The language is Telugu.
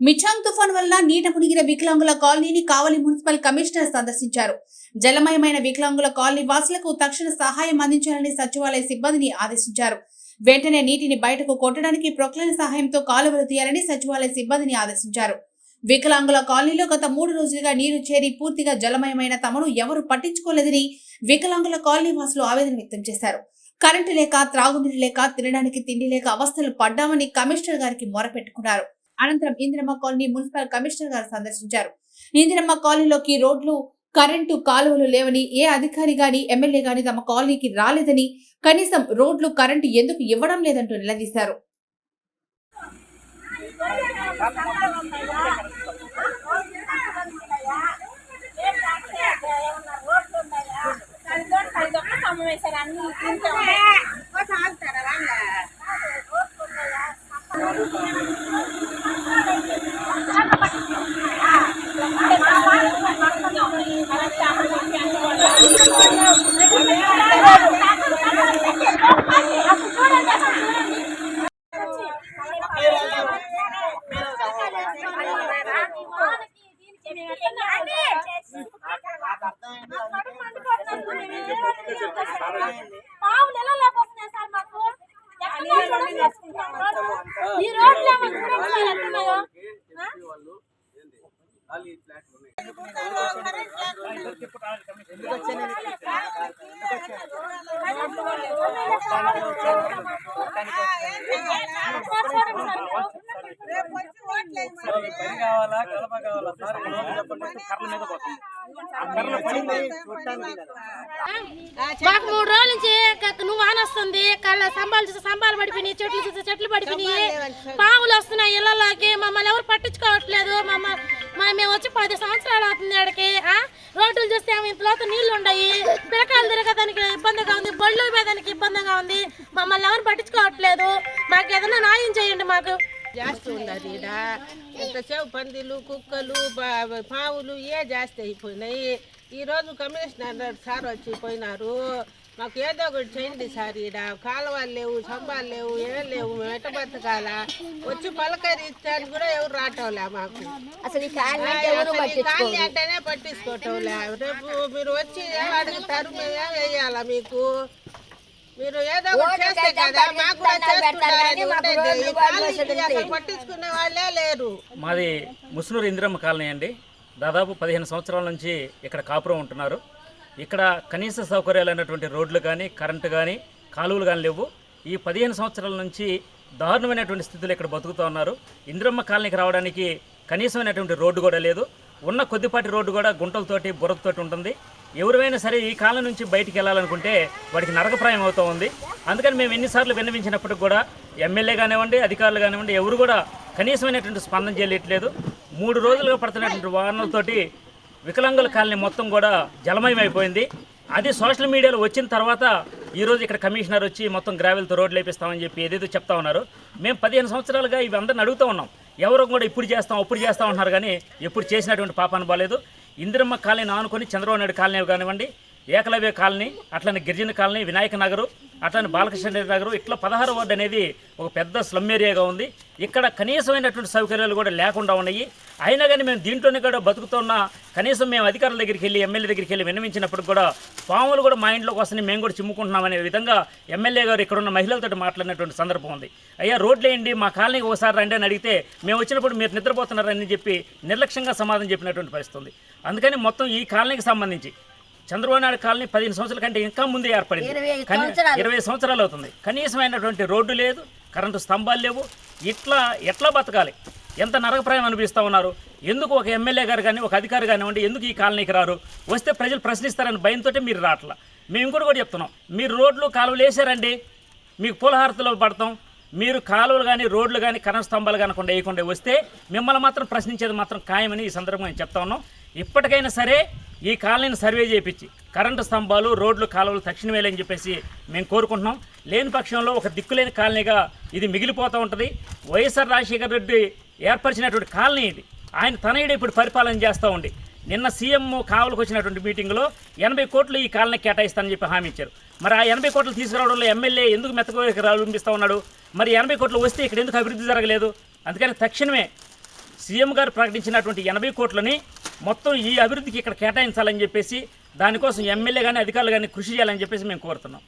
మిచాంగ్ తుఫాన్ వల్ల నీట మునిగిన వికలాంగుల కాలనీని కావలి మున్సిపల్ కమిషనర్ సందర్శించారు. జలమయమైన వికలాంగుల కాలనీ వాసులకు తక్షణ సహాయం అందించాలని సచివాలయ సిబ్బందిని ఆదేశించారు. వెంటనే నీటిని బయటకు కొట్టడానికి ప్రొక్లైన్ సహాయంతో కాలువలు తీయాలని సచివాలయ సిబ్బందిని ఆదేశించారు. వికలాంగుల కాలనీలో గత మూడు రోజులుగా నీరు చేరి పూర్తిగా జలమయమైన తమను ఎవరు పట్టించుకోలేదని వికలాంగుల కాలనీ వాసులు ఆవేదన వ్యక్తం చేశారు. కరెంటు లేక త్రాగునీరు లేక తినడానికి తిండి లేక అవస్థలు పడ్డామని కమిషనర్ గారికి మొరపెట్టుకున్నారు. అనంతరం ఇందిరమ్మ కాలనీ మున్సిపల్ కమిషనర్ గారు సందర్శించారు. ఇందిరమ్మ కాలనీలోకి రోడ్లు కరెంటు కాలువలు లేవని ఏ అధికారి గాని ఎమ్మెల్యే గాని తమ కాలనీకి రాలేదని కనీసం రోడ్లు కరెంటు ఎందుకు ఇవ్వడం లేదంటూ నిలదీశారు. పావులు ఎలా లేకపోతున్నాయి సార్ మాకు ఈ రోడ్లు పని కావాలా కలప కావాలా? సార్ కర్ల మీద పోతుంది. మాకు మూడు రోజుల నుంచి నువ్వు వానొస్తుంది కళ్ళ సంబాలు చూస్తే సంబాలు పడిపోయినాయి చెట్లు చూస్తే చెట్లు పడిపోయినాయి. పాములు వస్తున్నాయి ఇళ్ళలోకి మమ్మల్ని ఎవరు పట్టించుకోవట్లేదు. మమ్మ మేము వచ్చి పది సంవత్సరాలు అవుతుంది ఆడికి ఆ? రోడ్లు చూస్తే లోతు నీళ్ళు ఉన్నాయి పిలకాయలు తిరగదానికి ఇబ్బందిగా ఉంది బళ్ళు పోయేదానికి ఇబ్బందిగా ఉంది. మమ్మల్ని ఎవరు పట్టించుకోవట్లేదు. మాకు ఏదైనా న్యాయం చేయండి మాకు. జాస్తి ఉన్నది ఈడ ఇంతసేపు పందిలు కుక్కలు పావులు ఏ జాస్తి అయిపోయినాయి ఈరోజు కమిషనర్ సార్ వచ్చి పోయినారు మాకు ఏదో ఒకటి చేయండి సార్ ఈడ కాలువలు లేవు స్తంభాలు లేవు ఏం లేవు మేము ఎట్ట బతకాలా వచ్చి పలకరి ఇచ్చాను కూడా ఎవరు రావటంలే మాకు అసలు కాలనీ అంటేనే పట్టించుకోవటంలే రేపు మీరు వచ్చి ఏం అడుగుతారు మేము ఏం వేయాలా మీకు మీరు ఏదో ఒకటి చేస్తే కదా మాకు కూడా చేస్తుంటారని ఉండేది ఈ కాలనీకి అసలు పట్టించుకునే వాళ్ళే లేరు. మాది ముసునూరు ఇందిరమ్మ కాలనీ అండి. దాదాపు పదిహేను సంవత్సరాల నుంచి ఇక్కడ కాపురం ఉంటున్నారు. ఇక్కడ కనీస సౌకర్యాలైనటువంటి రోడ్లు కానీ కరెంటు కానీ కాలువలు కానీ లేవు. ఈ పదిహేను సంవత్సరాల నుంచి దారుణమైనటువంటి స్థితిలో ఇక్కడ బతుకుతూ ఉన్నారు. ఇందిరమ్మ కాలనీకి రావడానికి కనీసమైనటువంటి రోడ్డు కూడా లేదు. ఉన్న కొద్దిపాటి రోడ్డు కూడా గుంటలతోటి బురదతోటి ఉంటుంది. ఎవరైనా సరే ఈ కాలం నుంచి బయటికి వెళ్ళాలనుకుంటే వాడికి నరకప్రాయం అవుతూ ఉంది. అందుకని మేము ఎన్నిసార్లు విన్నవించినప్పటికి కూడా ఎమ్మెల్యే కానివ్వండి అధికారులు కానివ్వండి ఎవరు కూడా కనీసమైనటువంటి స్పందన చేయట్లేదు. మూడు రోజులుగా పడుతున్నటువంటి వాహనాలతోటి వికలాంగుల కాలనీ మొత్తం కూడా జలమయం అయిపోయింది అది సోషల్ మీడియాలో వచ్చిన తర్వాత ఈరోజు ఇక్కడ కమిషనర్ వచ్చి మొత్తం గ్రావెల్తో రోడ్లు వేపిస్తామని చెప్పి ఏదేదో చెప్తా ఉన్నారు. మేము పదిహేను సంవత్సరాలుగా ఇవి అందరిని అడుగుతూ ఉన్నాం. ఎవరు కూడా ఇప్పుడు చేస్తాం అప్పుడు చేస్తాం అంటున్నారు కానీ ఎప్పుడు చేసినటువంటి పాపాన్ని బాలేదు. ఇందిరమ్మ కాలనీ ఆనుకొని చంద్రబాబు నాయుడు కాలనీ కానివ్వండి ఏకలవ్య కాలనీ అట్లనే గిరిజన కాలనీ వినాయక నగరు అట్లనే బాలకృష్ణ రెడ్డి ఇట్లా పదహారు వార్డు అనేది ఒక పెద్ద స్లమ్ ఏరియాగా ఉంది. ఇక్కడ కనీసమైనటువంటి సౌకర్యాలు కూడా లేకుండా ఉన్నాయి. అయినా కానీ మేము దీంట్లోనే కూడా బతుకుతున్న కనీసం మేము అధికారుల దగ్గరికి వెళ్ళి ఎమ్మెల్యే దగ్గరికి వెళ్ళి విన్నవించినప్పుడు కూడా పాములు కూడా మా ఇంట్లోకి వస్తున్నాయి మేము కూడా చిమ్ముకుంటున్నాం అనే విధంగా ఎమ్మెల్యే గారు ఇక్కడ ఉన్న మహిళలతో మాట్లాడినటువంటి సందర్భం ఉంది. అయ్యా రోడ్లు వేయండి మా కాలనీకి ఒకసారి రండి అని అడిగితే మేము వచ్చినప్పుడు మీరు నిద్రపోతున్నారని చెప్పి నిర్లక్ష్యంగా సమాధానం చెప్పినటువంటి పరిస్థితి ఉంది. అందుకని మొత్తం ఈ కాలనీకి సంబంధించి చంద్రబాబు నాయుడు కాలనీ పదిహేను సంవత్సరాల కంటే ఇంకా ముందే ఏర్పడింది. ఇరవై సంవత్సరాలు. ఇరవై సంవత్సరాలు అవుతుంది. కనీసమైనటువంటి రోడ్డు లేదు కరెంటు స్తంభాలు లేవు. ఇట్లా ఎట్లా బతకాలి? ఎంత నరకప్రాయం అనిపిస్తూ ఉన్నారు? ఎందుకు ఒక ఎమ్మెల్యే గారు కానీ ఒక అధికారి కానివ్వండి ఎందుకు ఈ కాలనీకి రారు? వస్తే ప్రజలు ప్రశ్నిస్తారని భయంతో మీరు రావట్లా మేము ఇంకోటి కూడా చెప్తున్నాం. మీరు రోడ్లు కాలువలు వేసారండి. మీకు పూలహారతలో పడతాం. మీరు కాలువలు కానీ రోడ్లు కానీ కరెంట్ స్తంభాలు కానకుండా వేయకుండా వస్తే మిమ్మల్ని మాత్రం ప్రశ్నించేది మాత్రం ఖాయమని ఈ సందర్భంగా నేను చెప్తా ఉన్నాం. ఇప్పటికైనా సరే ఈ కాలనీని సర్వే చేయించి కరెంటు స్తంభాలు రోడ్లు కాలువలు తక్షణమే అని చెప్పేసి మేము కోరుకుంటున్నాం. లేని పక్షంలో ఒక దిక్కులేని కాలనీగా ఇది మిగిలిపోతూ ఉంటుంది. వైఎస్ఆర్ రాజశేఖర రెడ్డి ఏర్పరిచినటువంటి కాలనీ ఇది. ఆయన తనయుడు ఇప్పుడు పరిపాలన చేస్తూ ఉండి. నిన్న సీఎం కావలకు వచ్చినటువంటి మీటింగ్లో ఎనభై కోట్లు ఈ కాలనీ కేటాయిస్తానని చెప్పి హామీ ఇచ్చారు. మరి ఆ ఎనభై కోట్లు తీసుకురావడంలో ఎమ్మెల్యే ఎందుకు మెత్తగా అవలంబిస్తూ ఉన్నాడు? మరి ఎనభై కోట్లు వస్తే ఇక్కడ ఎందుకు అభివృద్ధి జరగలేదు? అందుకని తక్షణమే సీఎం గారు ప్రకటించినటువంటి ఎనభై కోట్లని మొత్తం ఈ అభివృద్ధికి ఇక్కడ కేటాయించాలని చెప్పేసి దానికోసం ఎమ్మెల్యే కానీ అధికారులు కానీ కృషి చేయాలని చెప్పేసి మేము కోరుతున్నాం.